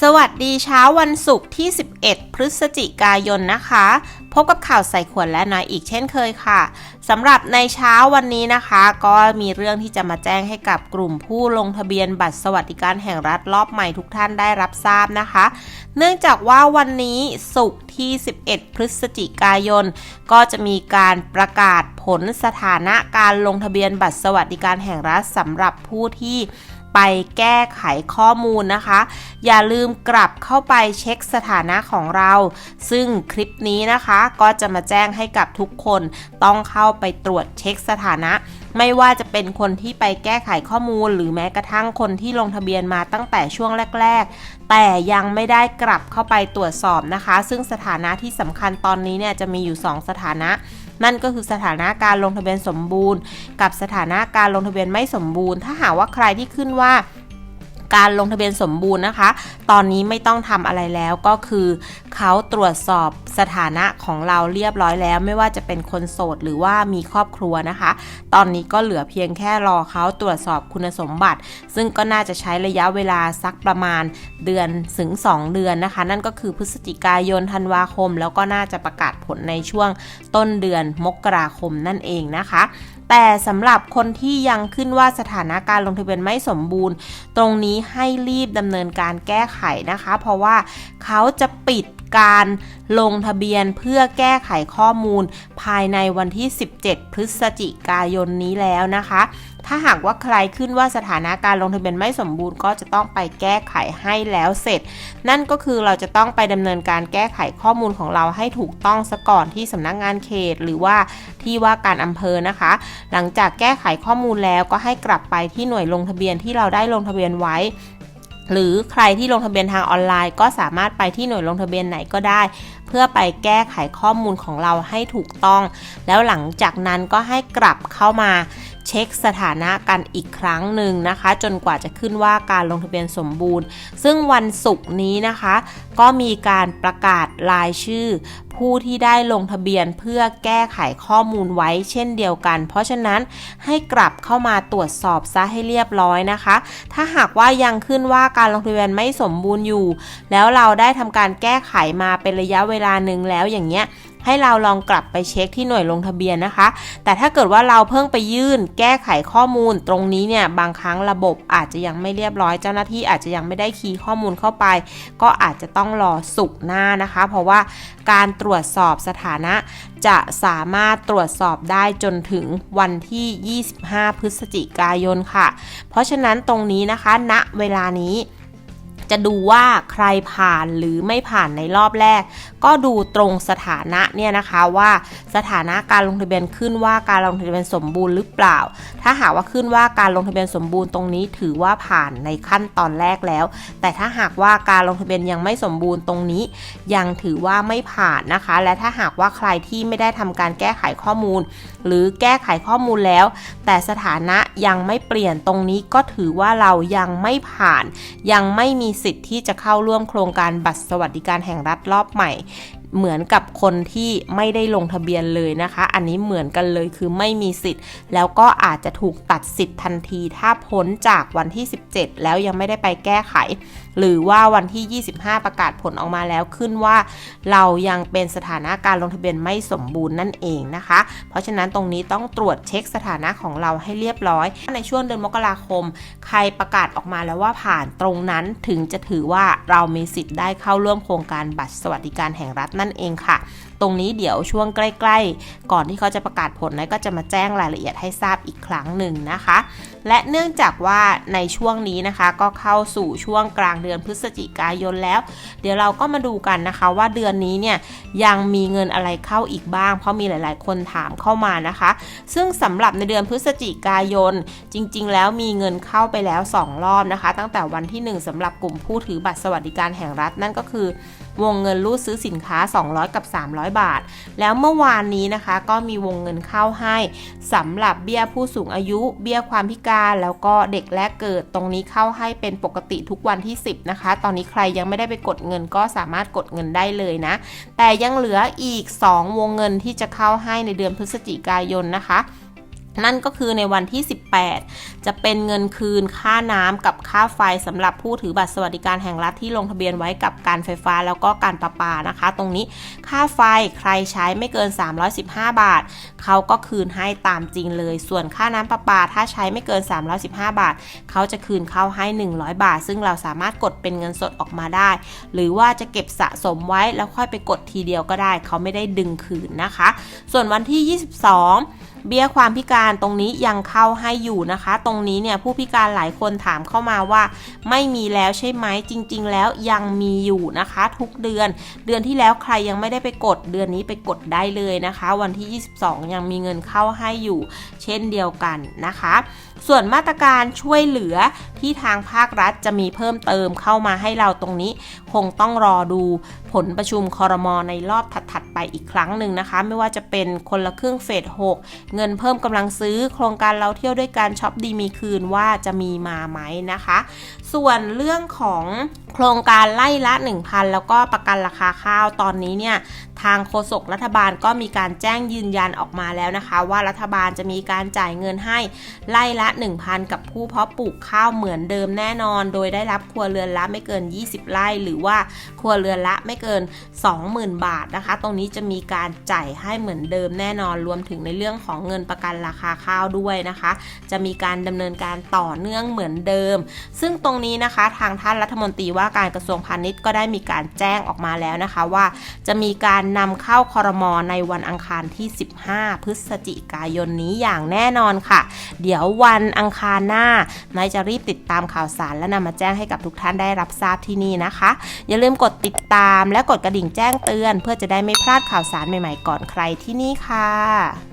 สวัสดีเช้าวันศุกร์ที่ 11 พฤศจิกายนนะคะ พบกับข่าวใส่ขวดและน้อยอีกเช่นเคยค่ะสำหรับในเช้าวันนี้นะคะ ก็มีเรื่องที่จะมาแจ้งให้กับกลุ่มผู้ลงทะเบียนบัตรสวัสดิการแห่งรัฐรอบใหม่ทุกท่านได้รับทราบนะคะ เนื่องจากว่าวันนี้ศุกร์ที่ 11 พฤศจิกายน ก็จะมีการประกาศผลสถานะการลงทะเบียนบัตรสวัสดิการแห่งรัฐสำหรับผู้ที่ ไปแก้ไขข้อมูลนะคะ อย่าลืมกลับเข้าไปเช็คสถานะของเรา ซึ่งคลิปนี้นะคะก็จะมาแจ้งให้กับทุกคนต้องเข้าไปตรวจเช็คสถานะ ไม่ว่าจะเป็นคนที่ไปแก้ไขข้อมูล หรือแม้กระทั่งคนที่ลงทะเบียนมาตั้งแต่ช่วงแรก ๆ แต่ยังไม่ได้กลับเข้าไปตรวจสอบนะคะ ซึ่งสถานะที่สำคัญตอนนี้เนี่ยจะมีอยู่ 2 สถานะ นั่นก็คือสถานะการลงทะเบียนสมบูรณ์ กับสถานะการลงทะเบียนไม่สมบูรณ์ ถ้าหากว่าใครที่ขึ้นว่า การลงทะเบียนสมบูรณ์นะคะ ตอนนี้ไม่ต้องทำอะไรแล้วก็คือเขาตรวจสอบสถานะของเราเรียบร้อยแล้ว ไม่ว่าจะเป็นคนโสดหรือว่ามีครอบครัวนะคะ ตอนนี้ก็เหลือเพียงแค่รอเขาตรวจสอบคุณสมบัติ ซึ่งก็น่าจะใช้ระยะเวลาสักประมาณเดือนถึง 2 เดือนนะคะ นั่นก็คือพฤศจิกายนธันวาคม แล้วก็น่าจะประกาศผลในช่วงต้นเดือนมกราคมนั่นเองนะคะ แต่สำหรับคนที่ยังขึ้นว่าสถานะการลงทะเบียนไม่สมบูรณ์ ตรงนี้ให้รีบดำเนินการแก้ไขนะคะ เพราะว่าเขาจะปิดการลงทะเบียนเพื่อแก้ไขข้อมูล ภายในวันที่ 17 พฤศจิกายนนี้แล้วนะคะ ถ้าหากว่าใครขึ้นว่าสถานะการลงทะเบียนไม่สมบูรณ์ก็จะต้องไปแก้ไขให้แล้วเสร็จ นั่นก็คือเราจะต้องไปดำเนินการแก้ไขข้อมูลของเราให้ถูกต้องซะก่อนที่สำนักงานเขต หรือว่าที่ว่าการอำเภอนะคะ หลังจากแก้ไขข้อมูลแล้วก็ให้กลับไปที่หน่วยลงทะเบียนที่เราได้ลงทะเบียนไว้หรือใครที่ลงทะเบียนทางออนไลน์ ก็สามารถไปที่หน่วยลงทะเบียนไหนก็ได้ เพื่อไปแก้ไขข้อมูลของเราให้ถูกต้อง แล้วหลังจากนั้นก็ให้กลับเข้ามา เช็คสถานะกันอีกครั้งหนึ่งนะคะ จนกว่าจะขึ้นว่าการลงทะเบียนสมบูรณ์ ซึ่งวันศุกร์นี้นะคะ ก็มีการประกาศรายชื่อ ผู้ที่ได้ลงทะเบียนเพื่อแก้ไขข้อมูลไว้เช่นเดียวกัน เพราะฉะนั้นให้กลับเข้ามาตรวจสอบซะให้เรียบร้อยนะคะ ถ้าหากว่ายังขึ้นว่าการลงทะเบียนไม่สมบูรณ์อยู่ แล้วเราได้ทำการแก้ไขมาเป็นระยะเวลาหนึ่งแล้วอย่างเงี้ย ให้เราลองกลับไปเช็คที่หน่วยลงทะเบียนนะคะ แต่ถ้าเกิดว่าเราเพิ่งไปยื่นแก้ไขข้อมูลตรงนี้เนี่ยบางครั้งระบบอาจจะยังไม่เรียบร้อยเจ้าหน้าที่อาจจะยังไม่ได้คีย์ข้อมูลเข้าไป ก็อาจจะต้องรอสุกหน้านะคะ เพราะว่าการตรวจสอบสถานะจะสามารถตรวจสอบได้จนถึงวันที่ 25 พฤศจิกายนค่ะ เพราะฉะนั้นตรงนี้นะคะณเวลานี้ จะดูว่าใครผ่านหรือไม่ผ่านในรอบแรก ก็ดูตรงสถานะเนี่ยนะคะว่าสถานะการลงทะเบียนขึ้นว่าการลงทะเบียนสมบูรณ์หรือเปล่า ถ้าหากว่าขึ้นว่าการลงทะเบียนสมบูรณ์ตรงนี้ถือว่าผ่านในขั้นตอนแรกแล้ว แต่ถ้าหากว่าการลงทะเบียนยังไม่สมบูรณ์ตรงนี้ ยังถือว่าไม่ผ่านนะคะ และถ้าหากว่าใครที่ไม่ได้ทำการแก้ไขข้อมูล หรือแก้ไขข้อมูลแล้ว แต่สถานะยังไม่เปลี่ยนตรงนี้ก็ถือว่าเรายังไม่ผ่าน ยังไม่มีสิทธิ์ที่จะเข้าร่วมโครงการบัตรสวัสดิการแห่งรัฐรอบใหม่ เหมือนกับคนที่ไม่ได้ลงทะเบียนเลยนะคะ อันนี้เหมือนกันเลยคือไม่มีสิทธิ์ แล้วก็อาจจะถูกตัดสิทธิ์ทันที ถ้าพ้นจากวันที่ 17 แล้วยังไม่ได้ไปแก้ไข หรือว่าวันที่ 25 ประกาศผลออกมาแล้วขึ้นว่า เรายังเป็นสถานะการลงทะเบียนไม่สมบูรณ์นั่นเองนะคะ เพราะฉะนั้นตรงนี้ต้องตรวจเช็คสถานะของเราให้เรียบร้อย ในช่วงเดือนมกราคม ใครประกาศออกมาแล้วว่าผ่านตรงนั้นถึงจะถือว่าเรามีสิทธิ์ได้เข้าร่วมโครงการบัตรสวัสดิการแห่งรัฐนั่นเองค่ะ ตรงนี้เดี๋ยวช่วงใกล้ ๆ ก่อนที่เขาจะประกาศผลนะก็จะมาแจ้งรายละเอียดให้ทราบอีกครั้งหนึ่งนะคะ และเนื่องจากว่าในช่วงนี้นะคะ ก็เข้าสู่ช่วงกลางเดือนพฤศจิกายนแล้ว เดี๋ยวเราก็มาดูกันนะคะว่าเดือนนี้เนี่ยยังมีเงินอะไรเข้าอีกบ้าง เพราะมีหลายๆ คนถามเข้ามานะคะ ซึ่งสำหรับในเดือนพฤศจิกายน จริง ๆ แล้วมีเงินเข้าไปแล้ว 2 รอบนะคะ ตั้งแต่วันที่ 1สำหรับกลุ่มผู้ถือบัตรสวัสดิการแห่งรัฐนั่นก็คือ วงเงินรูดซื้อสินค้า 200 กับ 300 บาท แล้วเมื่อวานนี้นะคะ ก็มีวงเงินเข้าให้สำหรับเบี้ยผู้สูงอายุ เบี้ยความพิการแล้วก็เด็กแรกเกิดตรงนี้เข้าให้เป็นปกติทุกวันที่ 10 นะคะ ตอนนี้ใครยังไม่ได้ไปกดเงินก็สามารถกดเงินได้เลยนะ แต่ยังเหลืออีก 2 วงเงินที่จะเข้าให้ในเดือนพฤศจิกายนนะคะ นั่นก็คือในวันที่ 18 จะเป็นเงินคืนค่าน้ำกับค่าไฟสำหรับผู้ถือบัตรสวัสดิการแห่งรัฐที่ลงทะเบียนไว้กับการไฟฟ้าแล้วก็การประปานะคะ ตรงนี้ค่าไฟใครใช้ไม่เกิน 315 บาท เขาก็คืนให้ตามจริงเลย ส่วนค่าน้ำประปาถ้าใช้ไม่เกิน 315 บาท เขาจะคืนเข้าให้ 100 บาท ซึ่งเราสามารถกดเป็นเงินสดออกมาได้ หรือว่าจะเก็บสะสมไว้แล้วค่อยไปกดทีเดียวก็ได้ เขาไม่ได้ดึงคืนนะคะ ส่วนวันที่ 22 เบี้ยความพิการตรงนี้ยังเข้าให้อยู่นะคะ ตรงนี้เนี่ยผู้พิการหลายคนถามเข้ามาว่า ไม่มีแล้วใช่ไหมจริง ๆ แล้วยังมีอยู่นะคะ ทุกเดือน เดือนที่แล้วใครยังไม่ได้ไปกด เดือนนี้ไปกดได้เลยนะคะ วันที่ 22 ยังมีเงินเข้าให้อยู่ เช่นเดียวกันนะคะส่วนมาตรการช่วยเหลือที่ทางภาครัฐจะมีเพิ่มเติมเข้ามาให้เราตรงนี้ คงต้องรอดูผลประชุมคอรมอในรอบถัดๆไปอีกครั้งหนึ่งนะคะ ไม่ว่าจะเป็นคนละครึ่งเฟส 6 เงินเพิ่มกำลังซื้อ โครงการเราเที่ยวด้วยการช็อปดีมีคืนว่าจะมีมาไหมนะคะ ส่วนเรื่องของ โครงการไล่ละ 1,000 แล้วก็ประกันราคาข้าวตอนนี้เนี่ยทางโฆษกรัฐบาลก็มีการแจ้งยืนยันออกมาแล้วนะคะ ว่ารัฐบาลจะมีการจ่ายเงินให้ไล่ละ 1,000 กับผู้เพาะปลูกข้าวเหมือนเดิมแน่นอน โดยได้รับครัวเรือนละไม่เกิน 20 ไร่ หรือว่าครัวเรือนละไม่เกิน 20,000 บาทนะคะ ตรงนี้จะมีการจ่ายให้เหมือนเดิมแน่นอนรวมถึงในเรื่องของเงินประกันราคาข้าวด้วยนะคะ จะมีการดำเนินการต่อเนื่องเหมือนเดิม ซึ่งตรงนี้นะคะทางท่านรัฐมนตรีว่าว่าการกระทรวงพาณิชย์ก็ได้มีการแจ้งออกมาแล้วนะคะว่า จะมีการนำเข้าคอรมอในวันอังคารที่ 15 พฤศจิกายนนี้อย่างแน่นอนค่ะ เดี๋ยววันอังคารหน้านายจะรีบติดตามข่าวสารและนำมาแจ้งให้กับทุกท่านได้รับทราบที่นี่นะคะ อย่าลืมกดติดตามและกดกระดิ่งแจ้งเตือน เพื่อจะได้ไม่พลาดข่าวสารใหม่ๆก่อนใครที่นี่ค่ะ